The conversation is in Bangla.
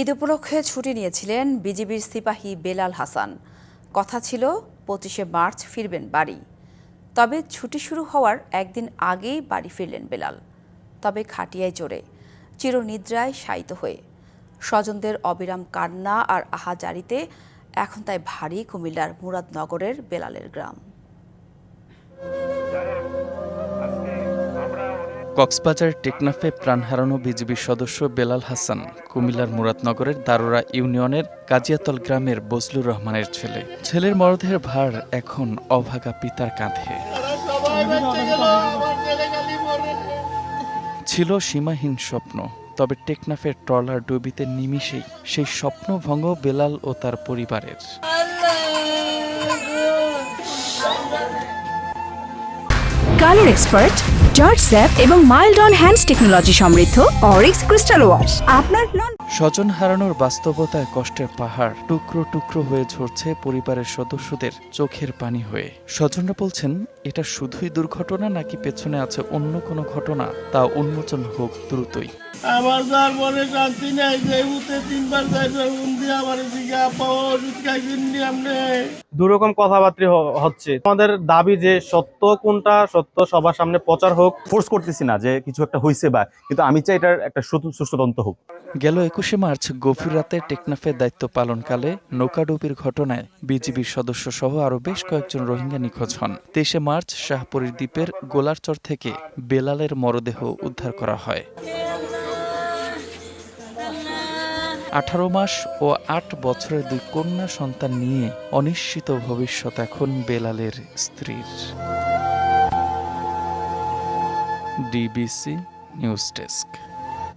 ঈদ উপলক্ষে ছুটি নিয়েছিলেন বিজিবির সিপাহী বেলাল হাসান। কথা ছিল, পঁচিশে মার্চ ফিরবেন বাড়ি। তবে ছুটি শুরু হওয়ার একদিন আগেই বাড়ি ফিরলেন বেলাল। তবে খাটিয়ায় চড়ে, চিরনিদ্রায় শায়িত হয়ে। স্বজনদের অবিরাম কান্না আর আহাজারিতে এখন তাই ভারী কুমিল্লার মুরাদনগরের বেলালের গ্রাম। কক্সবাজার টেকনাফে প্রাণ হারানো বিজিবির সদস্য বেলাল হাসান কুমিল্লার মুরাদনগরের দারোরা ইউনিয়নের কাজিয়াতল গ্রামের বজলুর রহমানের ছেলে। ছেলের মরদেহের ভার এখন অভাগা পিতার কাঁধে। ছিল সীমাহীন স্বপ্ন, তবে টেকনাফের ট্রলার ডুবিতে নিমিশেই সেই স্বপ্ন ভঙ্গ বেলাল ও তার পরিবারের। কালার এক্সপার্ট জর্জ স্যাপ এবং মাইল্ড অন হ্যান্ডস টেকনোলজি সমৃদ্ধ অরিক্স ক্রিস্টাল ওয়াশ। আপনার স্বজন হারানোর বাস্তবতায় কষ্টের পাহাড় টুকরো টুকরো হয়ে ঝরছে পরিবারের সদস্যদের চোখের পানি হয়ে। স্বজনরা বলছেন এটা শুধুই দুর্ঘটনা নাকি পেছনে আছে অন্য কোনো ঘটনা তা উন্মোচন হোক দ্রুতই। আমার যার মনে শান্তি নেই যে উঠে তিনবার যাইবে উন্দি আমার দিকে আপা ওষুধ খাইছেন আপনি? দুরকম কথাবার্তা হচ্ছে। আমাদের দাবি যে সত্য কোনটা সত্য সবার সামনে প্রচার হোক। ফোর্স করতেছি না যে কিছু একটা হয়েছে বা কিন্তু আমি চাই এটার একটা সুষ্ঠু তদন্ত হোক। গেল একুশে মার্চ গভীর রাতে টেকনাফের দায়িত্ব পালনকালে নৌকাডুবির ঘটনায় বিজিবির সদস্য সহ আরও বেশ কয়েকজন রোহিঙ্গা নিখোঁজ হন। তেইশে মার্চ শাহপুরীর দ্বীপের গোলারচর থেকে বেলালের মরদেহ উদ্ধার করা হয়। আঠারো মাস ও আট বছরের দুই কন্যা সন্তান নিয়ে অনিশ্চিত ভবিষ্যৎ এখন বেলালের স্ত্রীর। DBC news desk.